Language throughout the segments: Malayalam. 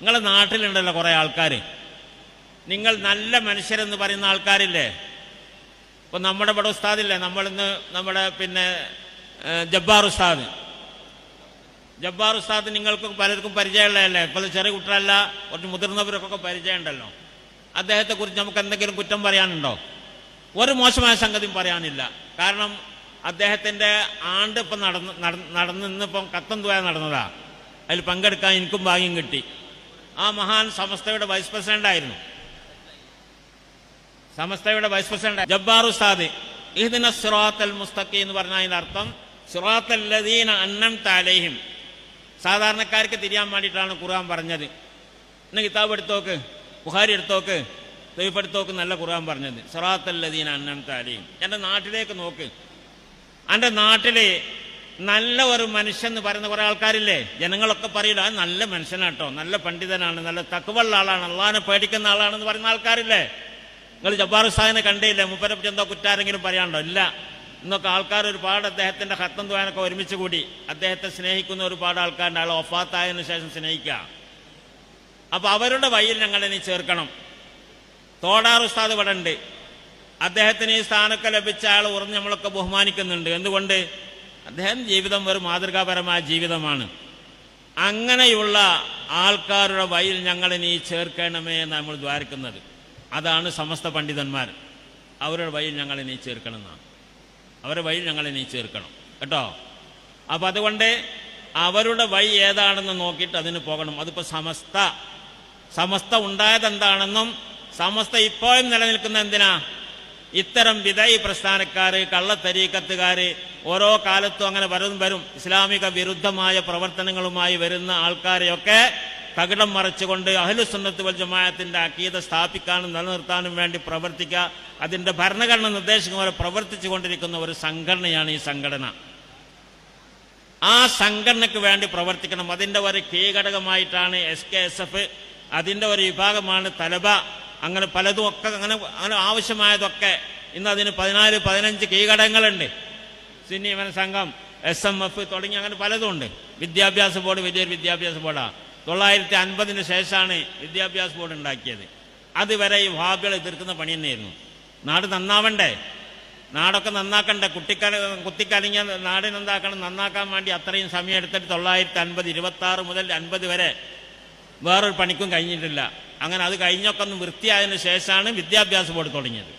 നിങ്ങളുടെ നാട്ടിലുണ്ടല്ലോ കുറേ ആൾക്കാർ നിങ്ങൾ നല്ല മനുഷ്യരെന്ന് പറയുന്ന ആൾക്കാരില്ലേ? ഇപ്പൊ നമ്മുടെ ഇവിടെ ഉസ്താദില്ലേ? നമ്മളിന്ന് നമ്മുടെ പിന്നെ ജബ്ബാർ ഉസ്താദ്. ജബ്ബാർ ഉസ്താദ് നിങ്ങൾക്ക് പലർക്കും പരിചയമുള്ളതല്ലേ? ഇപ്പോൾ ചെറിയ കുട്ടികളല്ല കുറച്ച് മുതിർന്നവർക്കൊക്കെ പരിചയമുണ്ടല്ലോ. അദ്ദേഹത്തെക്കുറിച്ച് നമുക്ക് എന്തെങ്കിലും കുറ്റം പറയാനുണ്ടോ? ഒരു മോശമായ സംഗതിയും പറയാനില്ല. കാരണം അദ്ദേഹത്തിന്റെ ആണ്ട് ഇപ്പം നടന്ന് നടന്നിന്നിപ്പം കത്തം തുക നടന്നതാ. അതിൽ പങ്കെടുക്കാൻ എനിക്കും ഭാഗ്യം കിട്ടി. ആ മഹാൻ സമസ്തയുടെ വൈസ് പ്രസിഡന്റ് ആയിരുന്നു. സമസ്തയുടെ വൈസ് പ്രസിഡന്റ് ജബ്ബാർ ഉസ്താദ് ഇഹ്ദിന സിറാത്തൽ മുസ്തഖി എന്ന് പറഞ്ഞ അതിന്റെ അർത്ഥം സിറാത്തൽ അന്നം താലേഹിം സാധാരണക്കാർക്ക് തിരിയാൻ വേണ്ടിയിട്ടാണ് ഖുർആൻ പറഞ്ഞത്. ഇന്ന് കിതാബ് എടുത്തോക്ക് ബുഹാരി എടുത്തോക്ക് തൊയ്ഫ് എടുത്തോക്ക് നല്ല ഖുർആൻ പറഞ്ഞത്. സിറാത്തൽ ലദീന അന്നം താലേഹിം എന്റെ നാട്ടിലേക്ക് നോക്ക്. എന്റെ നാട്ടിൽ നല്ല ഒരു മനുഷ്യൻ എന്ന് പറയുന്ന കുറെ ആൾക്കാരില്ലേ? ജനങ്ങളൊക്കെ പറയില്ല അത് നല്ല മനുഷ്യനാട്ടോ നല്ല പണ്ഡിതനാണ് നല്ല തക്കുവള്ള ആളാണ് അള്ളാഹിനെ പേടിക്കുന്ന ആളാണെന്ന് പറയുന്ന ആൾക്കാരില്ലേ? നിങ്ങൾ ജബ്ബാർ ഉസ്താദിനെ കണ്ടില്ലേ? മുപ്പരെ പറ്റി എന്തോ കുറ്റാരെങ്കിലും പറയാണ്ടോ? ഇല്ല. ഇന്നൊക്കെ ആൾക്കാർ ഒരുപാട് അദ്ദേഹത്തിന്റെ ഹത്തം തുവാനൊക്കെ ഒരുമിച്ച് കൂടി. അദ്ദേഹത്തെ സ്നേഹിക്കുന്ന ഒരുപാട് ആൾക്കാരുടെ ആൾ ഒഫാത്തായതിനു ശേഷം സ്നേഹിക്കുക. അപ്പൊ അവരുടെ വഴിയിൽ ഞങ്ങൾ ഇനി ചേർക്കണം. തോടാർ ഉസ്താദ് ഇവിടെ ഉണ്ട് അദ്ദേഹത്തിന് ഈ സ്ഥാനമൊക്കെ ലഭിച്ച ആൾ ഉറഞ്ഞ് നമ്മളൊക്കെ ബഹുമാനിക്കുന്നുണ്ട്. എന്തുകൊണ്ട്? അദ്ദേഹം ജീവിതം ഒരു മാതൃകാപരമായ ജീവിതമാണ്. അങ്ങനെയുള്ള ആൾക്കാരുടെ വയിൽ ഞങ്ങൾ ഇനി ചേർക്കണമേ എന്ന് നമ്മൾ ദ്വാരിക്കുന്നത്. അതാണ് സമസ്ത പണ്ഡിതന്മാർ. അവരുടെ വയിൽ ഞങ്ങൾ ഇനി ചേർക്കണം എന്നാണ് അവരുടെ വഴി ഞങ്ങൾ ഇനി ചേർക്കണം. കേട്ടോ? അപ്പം അതുകൊണ്ട് അവരുടെ വഴി ഏതാണെന്ന് നോക്കിയിട്ട് അതിന് പോകണം. അതിപ്പോൾ സമസ്ത. സമസ്ത ഉണ്ടായതെന്താണെന്നും സമസ്ത ഇപ്പോഴും നിലനിൽക്കുന്ന എന്തിനാ? ഇത്തരം വിദായി പ്രസ്ഥാനക്കാര് കള്ളത്തരീക്കത്തുകാര് ഓരോ കാലത്തും അങ്ങനെ വരും വരും ഇസ്ലാമിക വിരുദ്ധമായ പ്രവർത്തനങ്ങളുമായി വരുന്ന ആൾക്കാരെയൊക്കെ തകിടം മറിച്ചുകൊണ്ട് അഹലുസുന്നത്ത് വൽ ജമാഅത്തിന്റെ അക്കീത സ്ഥാപിക്കാനും നിലനിർത്താനും വേണ്ടി പ്രവർത്തിക്കുക. അതിന്റെ ഭരണഘടന നിർദ്ദേശിക്കുന്ന പോലെ പ്രവർത്തിച്ചു കൊണ്ടിരിക്കുന്ന ഒരു സംഘടനയാണ് ഈ സംഘടന. ആ സംഘടനയ്ക്ക് വേണ്ടി പ്രവർത്തിക്കണം. അതിന്റെ ഒരു കീഘടകമായിട്ടാണ് എസ് കെ എസ് എഫ്. അതിന്റെ ഒരു വിഭാഗമാണ് തലബ. അങ്ങനെ പലതും ഒക്കെ അങ്ങനെ അങ്ങനെ ആവശ്യമായതൊക്കെ ഇന്ന് അതിന് പതിനാല് പതിനഞ്ച് കീഘടങ്ങളുണ്ട് സുന്നി വന സംഘം എസ് എം എഫ് തുടങ്ങി അങ്ങനെ പലതും ഉണ്ട്. വിദ്യാഭ്യാസ ബോർഡ് വലിയൊരു വിദ്യാഭ്യാസ ബോർഡാണ് തൊള്ളായിരത്തി അൻപതിന് ശേഷമാണ് വിദ്യാഭ്യാസ ബോർഡ് ഉണ്ടാക്കിയത്. അതുവരെ ഈ വാബികൾ എതിർക്കുന്ന പണി തന്നെയായിരുന്നു. നാട് നന്നാവണ്ടേ? നാടൊക്കെ നന്നാക്കണ്ടേ? കുട്ടിക്കാല കുത്തിക്കലിഞ്ഞ നാട് നന്നാക്കണം നന്നാക്കാൻ വേണ്ടി അത്രയും സമയം എടുത്തിട്ട് തൊള്ളായിരത്തി അൻപത് ഇരുപത്തി ആറ് മുതൽ അൻപത് വരെ വേറൊരു പണിക്കും കഴിഞ്ഞിട്ടില്ല. അങ്ങനെ അത് കഴിഞ്ഞൊക്കെ ഒന്ന് വൃത്തിയായതിനു ശേഷമാണ് വിദ്യാഭ്യാസ ബോർഡ് തുടങ്ങിയത്.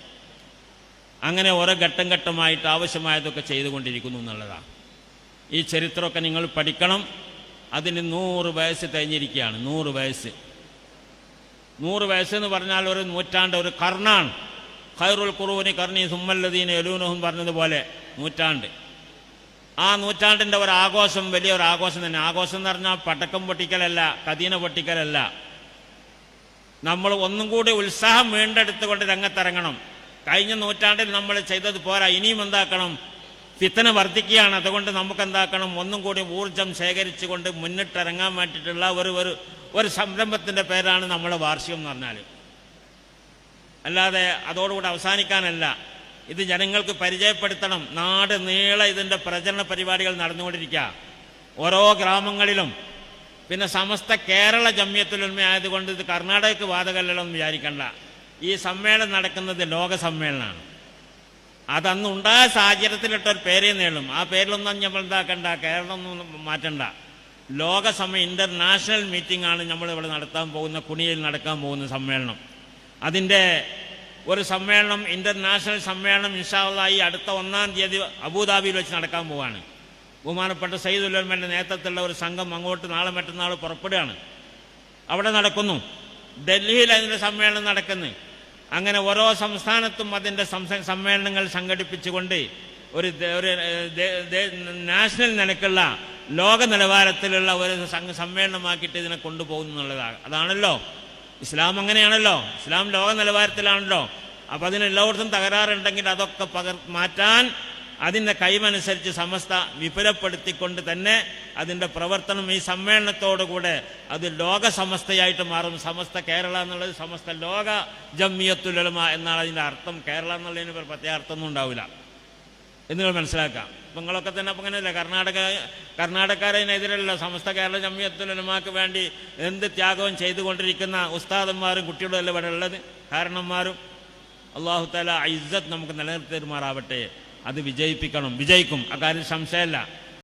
അങ്ങനെ ഓരോ ഘട്ടം ഘട്ടമായിട്ട് ആവശ്യമായതൊക്കെ ചെയ്തുകൊണ്ടിരിക്കുന്നു എന്നുള്ളതാണ്. ഈ ചരിത്രമൊക്കെ നിങ്ങൾ പഠിക്കണം. അതിന് നൂറ് വയസ്സ് തികഞ്ഞിരിക്കുകയാണ് നൂറ് വയസ്സ്. നൂറ് വയസ്സെന്ന് പറഞ്ഞാൽ ഒരു നൂറ്റാണ്ട് ഒരു കർണാണ്. ഖൈറുൽ കുറൂനി കർണി സുമ്മല്ലദീന എലൂനഹും പറഞ്ഞതുപോലെ നൂറ്റാണ്ട്. ആ നൂറ്റാണ്ടിന്റെ ഒരു ആഘോഷം വലിയൊരു ആഘോഷം തന്നെ. ആഘോഷം എന്ന് പറഞ്ഞാൽ പടക്കം പൊട്ടിക്കലല്ല കദീന പൊട്ടിക്കലല്ല. നമ്മൾ ഒന്നും കൂടി ഉത്സാഹം വീണ്ടെടുത്തുകൊണ്ട് രംഗത്തിറങ്ങണം. കഴിഞ്ഞ നൂറ്റാണ്ടിൽ നമ്മൾ ചെയ്തത് പോരാ ഇനിയും എന്താക്കണം? ഫിത്തന വർദ്ധിക്കുകയാണ്. അതുകൊണ്ട് നമുക്ക് എന്താക്കണം ഒന്നും കൂടി ഊർജം ശേഖരിച്ചുകൊണ്ട് മുന്നിട്ടിറങ്ങാൻ വേണ്ടിയിട്ടുള്ള ഒരു ഒരു ഒരു സംരംഭത്തിന്റെ പേരാണ് നമ്മൾ വാർഷികം എന്ന് പറഞ്ഞാൽ. അല്ലാതെ അതോടുകൂടി അവസാനിക്കാനല്ല. ഇത് ജനങ്ങൾക്ക് പരിചയപ്പെടുത്തണം. നാട് നീളെ ഇതിന്റെ പ്രചരണ പരിപാടികൾ നടന്നുകൊണ്ടിരിക്കുക. ഓരോ ഗ്രാമങ്ങളിലും പിന്നെ സമസ്ത കേരള ജമ്യത്തുലുൽമ ആയതുകൊണ്ട് ഇത് കർണാടകക്ക് ബാധകമല്ലല്ലോ എന്ന് വിചാരിക്കണ്ട. ഈ സമ്മേളനം നടക്കുന്നത് ലോക സമ്മേളനമാണ്. അതന്ന് ഉണ്ടായ ഒരു പേരേ നേടും. ആ പേരിലൊന്നും നമ്മൾ എന്താക്കണ്ട കേരളമൊന്നും മാറ്റണ്ട. ലോക സമയ ഇന്റർനാഷണൽ മീറ്റിംഗ് ആണ് നമ്മൾ ഇവിടെ നടത്താൻ പോകുന്ന കുണിയിൽ നടക്കാൻ പോകുന്ന സമ്മേളനം. അതിന്റെ ഒരു സമ്മേളനം ഇന്റർനാഷണൽ സമ്മേളനം ഇൻഷാള്ള ഈ അടുത്ത ഒന്നാം തീയതി അബുദാബിയിൽ വെച്ച് നടക്കാൻ പോവാണ്. ബഹുമാനപ്പെട്ട സയ്യിദ് ഉല്ലമന്റെ നേതൃത്വത്തിലുള്ള ഒരു സംഘം അങ്ങോട്ട് നാളെ മറ്റന്നാൾ പുറപ്പെടുകയാണ്. അവിടെ നടക്കുന്നു. ഡൽഹിയിൽ അതിന്റെ സമ്മേളനം നടക്കുന്നു. അങ്ങനെ ഓരോ സംസ്ഥാനത്തും അതിന്റെ സമ്മേളനങ്ങൾ സംഘടിപ്പിച്ചുകൊണ്ട് ഒരു ഒരു നാഷണൽ നിലക്കുള്ള ലോക നിലവാരത്തിലുള്ള ഒരു സമ്മേളനമാക്കിയിട്ട് ഇതിനെ കൊണ്ടുപോകുന്നു എന്നുള്ളതാണ് അതാണല്ലോ. ഇസ്ലാം അങ്ങനെയാണല്ലോ. ഇസ്ലാം ലോക നിലവാരത്തിലാണല്ലോ. അപ്പം അതിന് എല്ലായിടത്തും തകരാറുണ്ടെങ്കിൽ അതൊക്കെ പകർ മാറ്റാൻ അതിന്റെ കൈവനുസരിച്ച് സമസ്ത വിപുലപ്പെടുത്തിക്കൊണ്ട് തന്നെ അതിന്റെ പ്രവർത്തനം ഈ സമ്മേളനത്തോടുകൂടെ അത് ലോക സമസ്തയായിട്ട് മാറും. സമസ്ത കേരള എന്നുള്ളത് സമസ്ത ലോക ജമ്മിയത്തുലമ എന്നാണ് അതിന്റെ അർത്ഥം. കേരള എന്നുള്ളതിന് പ്രത്യേക അർത്ഥമൊന്നും ഉണ്ടാവില്ല. എന്ന് മനസ്സിലാക്കാം. അപ്പം നിങ്ങളൊക്കെ തന്നെ അപ്പം അങ്ങനെയല്ല കർണാടക കർണാടകക്കാരതിനെതിരല്ല സമസ്ത കേരള ജമ്മിയത്തുലമാക്ക് വേണ്ടി എന്ത് ത്യാഗവും ചെയ്തുകൊണ്ടിരിക്കുന്ന ഉസ്താദന്മാരും കുട്ടികളും അല്ല ഇവിടെ ഉള്ളത്? കാരണന്മാരും? അള്ളാഹു താല ഇസ്സത്ത് നമുക്ക് നിലനിർത്തി തരുമാറാവട്ടെ അത് വിജയിപ്പിക്കണം. വിജയിക്കും. അക്കാര്യം സംശയമല്ല.